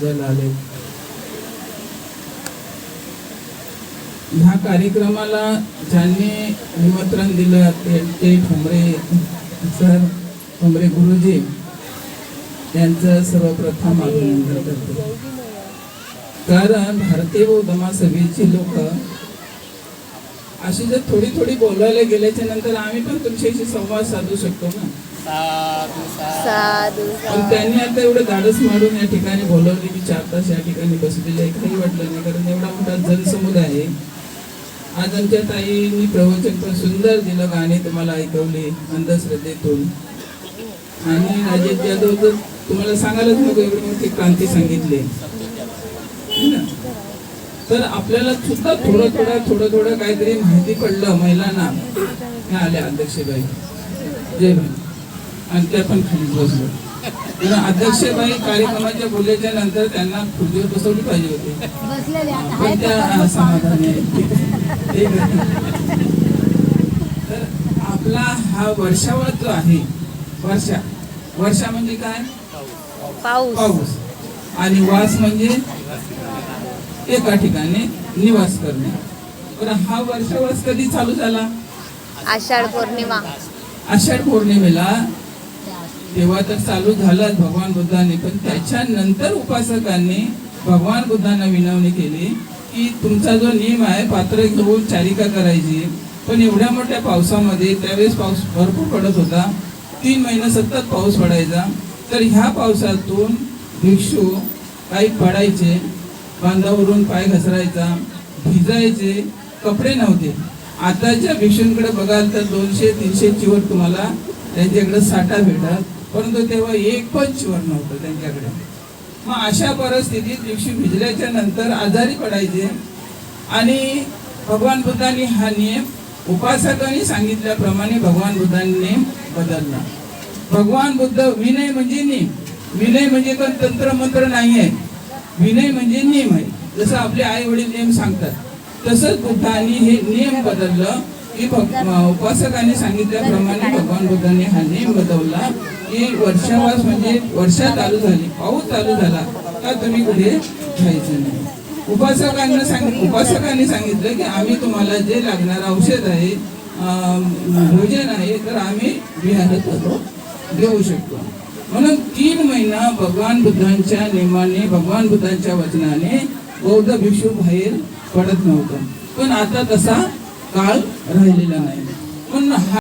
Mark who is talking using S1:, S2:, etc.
S1: वाजायला ह्या कार्यक्रमाला ज्यांनी निमंत्रण दिलं ते ते ठोंबरे सर ठोंबरे गुरुजी त्यांचं सर्वप्रथम अभिनंदन करतो. कारण भारतीय बौद्ध सभेची लोक अशी जर थोडी थोडी बोलायला गेल्याच्यानंतर आम्ही पण तुमच्याशी संवाद साधू शकतो ना.
S2: साधू
S1: पण त्यांनी आता एवढं धाडस मारून या ठिकाणी बोलवले की चार तास या ठिकाणी बसलेले आहे. काही वाटलं नाही कारण एवढा मोठा जनसमुदाय आहे. आज आमच्या ताईंनी प्रवचन पण सुंदर दिलं गाणे तुम्हाला ऐकवले अंधश्रद्धेतून. आणि राजेश जाधव तर तुम्हाला सांगायलाच नको एवढी मोठी क्रांती सांगितली. ना? तर आपल्याला सुद्धा थोडं थोडं थोडं थोडं काहीतरी माहिती पडलं महिलांना. ह्या आल्या अध्यक्षबाई. जय भाई आणि त्या पण खाली बसलो तर अध्यक्षबाई कार्यक्रमाच्या बोलल्याच्या नंतर त्यांना खुर्चीवर बसवली पाहिजे होती.
S2: बसलेले आता
S1: पण त्या समाधानी. तर आपला हा वर्षावर जो आहे वर्षा. वर्षा म्हणजे काय?
S2: पाऊस.
S1: पाऊस. आणि वास म्हणजे? एका ठिकाणी निवास करणे. पण हा वर्षावास कधी चालू झाला?
S2: आषाढ पौर्णिमा.
S1: आषाढ पौर्णिमेला? तेव्हा तर चालू झालाच भगवान बुद्धाने पण त्याच्यानंतर उपासकांनी भगवान बुद्धांना विनवणी केली की तुमचा जो नियम आहे पात्र घेऊन चारिका करायची. पण एवढ्या मोठ्या पावसामध्ये त्यावेळेस पाऊस भरपूर पडत होता. तीन महिने सतत पाऊस पडायचा. तर ह्या पावसातून भिक्षू काही पडायचे. बांधावरून पाय घसरायचा. भिजायचे कपडे नव्हते. आताच्या भिक्षूंकडे बघाल तर दोनशे तीनशे चिवर तुम्हाला त्यांच्याकडे साठा भेटत परंतु तेव्हा एक पण चिवर नव्हतं त्यांच्याकडे. मग अशा परिस्थितीत भिक्षू भिजल्याच्या नंतर आजारी पडायचे. आणि भगवान बुद्धांनी हा नियम उपासकांनी सांगितल्याप्रमाणे भगवान बुद्धांनी नियम बदलला. भगवान बुद्ध विनय म्हणजे नियम. विनय म्हणजे पण तंत्र मंत्र नाही आहे विनय म्हणजे नियम आहे. जसं आपले आई वडील नियम सांगतात तसंच बुद्धांनी हे नियम बदललं की उपासकांनी सांगितल्याप्रमाणे भगवान बुद्धांनी हा नियम बदलला की वर्षावास म्हणजे वर्षा चालू झाली पाऊस चालू झाला का तुम्ही कुठे जायचं नाही. उपासकांना सांगित उपासकांनी सांगितलं की आम्ही तुम्हाला जे लागणारं औषध आहे भोजन आहे तर आम्ही विहारात देऊ शकतो. म्हणून तीन महिना भगवान बुद्धांच्या नियमाने भगवान बुद्धांच्या वचनाने बौद्ध भिक्षू बाहेर पडत नव्हतं. पण आता तसा काळ राहिलेला नाही. पण हा